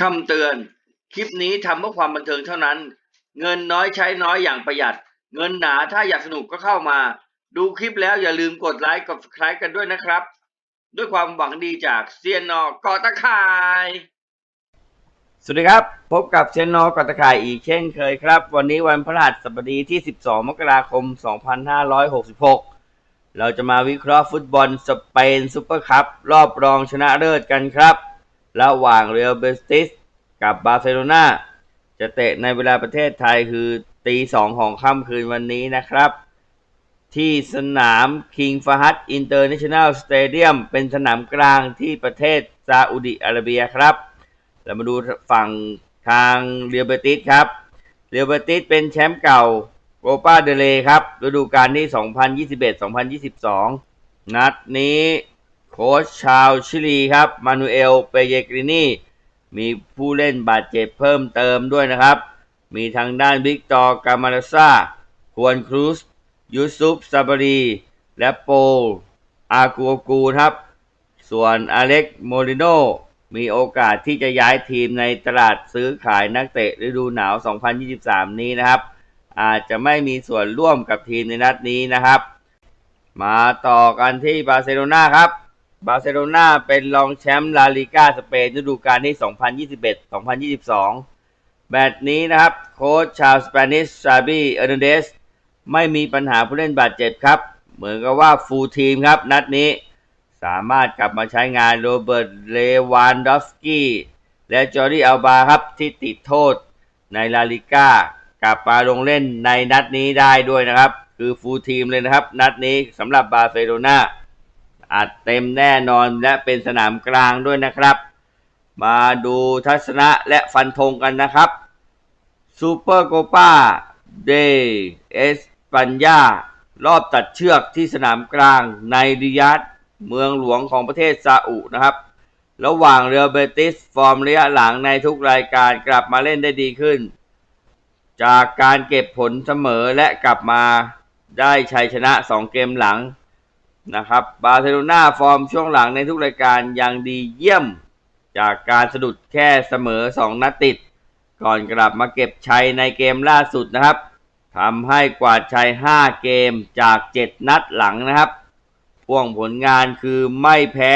คำเตือน คลิปนี้ทำเพื่อความบันเทิงเท่านั้น เงินน้อยใช้น้อยอย่างประหยัด เงินหนาถ้าอยากสนุกก็เข้ามา ดูคลิปแล้วอย่าลืมกดไลค์กด subscribe กันด้วยนะครับ ด้วยความหวังดีจากเซียนนอกอตะคาย สวัสดีครับ พบกับเซียนนอกอตะคายอีกเช่นเคยครับ วันนี้วันพฤหัสบดีที่ 12 มกราคม 2566เราจะมาวิเคราะห์ฟุตบอลสเปนซูเปอร์คัพรอบรองชนะเลิศกันครับ ระหว่างเรอัลเบสติสกับบาร์เซโลนาจะเตะในเวลาประเทศไทยคือตีสองของค่ำคืนวันนี้นะครับ ที่สนาม King Fahd International Stadium เดียมเป็นสนามกลางที่ประเทศซาอุดิอาระเบียครับ เรามาดูฝั่งทางเรียลเบติสครับเรียลเบติสเป็นแชมป์เก่าโกปาเดเลครับฤดูกาลที่ 2021-2022 นัดนี้ โค้ชชาวชิลีครับมานูเอลเปเยกรินีมีผู้เล่นบาดเจ็บเพิ่มเติมด้วยนะครับ มีทางด้านวิกตอร์กามาลาซาควนครูสยูซุปซาบารี และโปลอากูกูครับ ส่วนอเล็กโมริโนมีโอกาสที่จะย้ายทีมในตลาดซื้อขายนักเตะฤดูหนาว 2023 นี้นะครับ อาจจะไม่มีส่วนร่วมกับทีมในนัดนี้นะครับ มาต่อกันที่บาร์เซโลนาครับ บาร์เซโลนาเป็นรองแชมป์ลาลิก้าสเปนฤดูกาลที่ 2021-2022 แมตช์นี้นะครับ โค้ชชาวสเปนิชซาบีเอร์นันเดส ไม่มีปัญหาผู้เล่นบาดเจ็บครับ เหมือนกับว่าฟูลทีมครับ นัดนี้สามารถกลับมาใช้งานโรเบิร์ต เลวานดอฟสกี้ และจอร์ดี้อัลบาครับ ที่ติดโทษในลาลิก้ากลับมาลงเล่นในนัดนี้ได้ด้วยนะครับ คือฟูลทีมเลยนะครับ นัดนี้สำหรับบาร์เซโลนา อัดเต็มแน่นอนและเป็นสนามกลางด้วยนะครับ มาดูทัศนะและฟันธงกันนะครับซูเปอร์โกปาเดเอสปัญญารอบตัดเชือกที่สนามกลางในริยัดเมืองหลวงของประเทศซาอุนะครับ ระหว่างเรือเบติสฟอร์มระยะหลังในทุกรายการกลับมาเล่นได้ดีขึ้น จากการเก็บผลเสมอและกลับมาได้ชัยชนะ 2 เกมหลัง นะครับบาร์เซโลนาฟอร์มช่วงหลังในทุกรายการยังดีเยี่ยม จากการสะดุดแค่เสมอ 2 นัดติด ก่อนกลับมาเก็บชัยในเกมล่าสุดนะครับทำให้กวาดชัย 5 เกมจาก 7 นัดหลังนะครับพ่วงผลงานคือไม่แพ้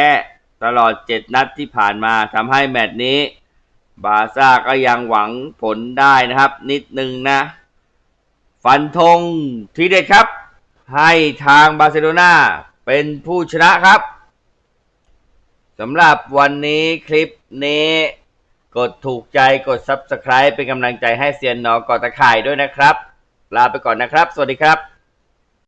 ตลอด 7 นัดที่ผ่านมาทำให้แมตช์นี้ บาซ่าก็ยังหวังผลได้นะครับ นิดนึงนะ ฟันธงทีเด็ดครับ ให้ทางบาร์เซโลนา เป็นผู้ชนะครับสำหรับวันนี้คลิปนี้ กดถูกใจกด Subscribe เป็นกำลังใจให้เซียนนอกอตะข่ายด้วยนะครับ ลาไปก่อนนะครับ สวัสดีครับ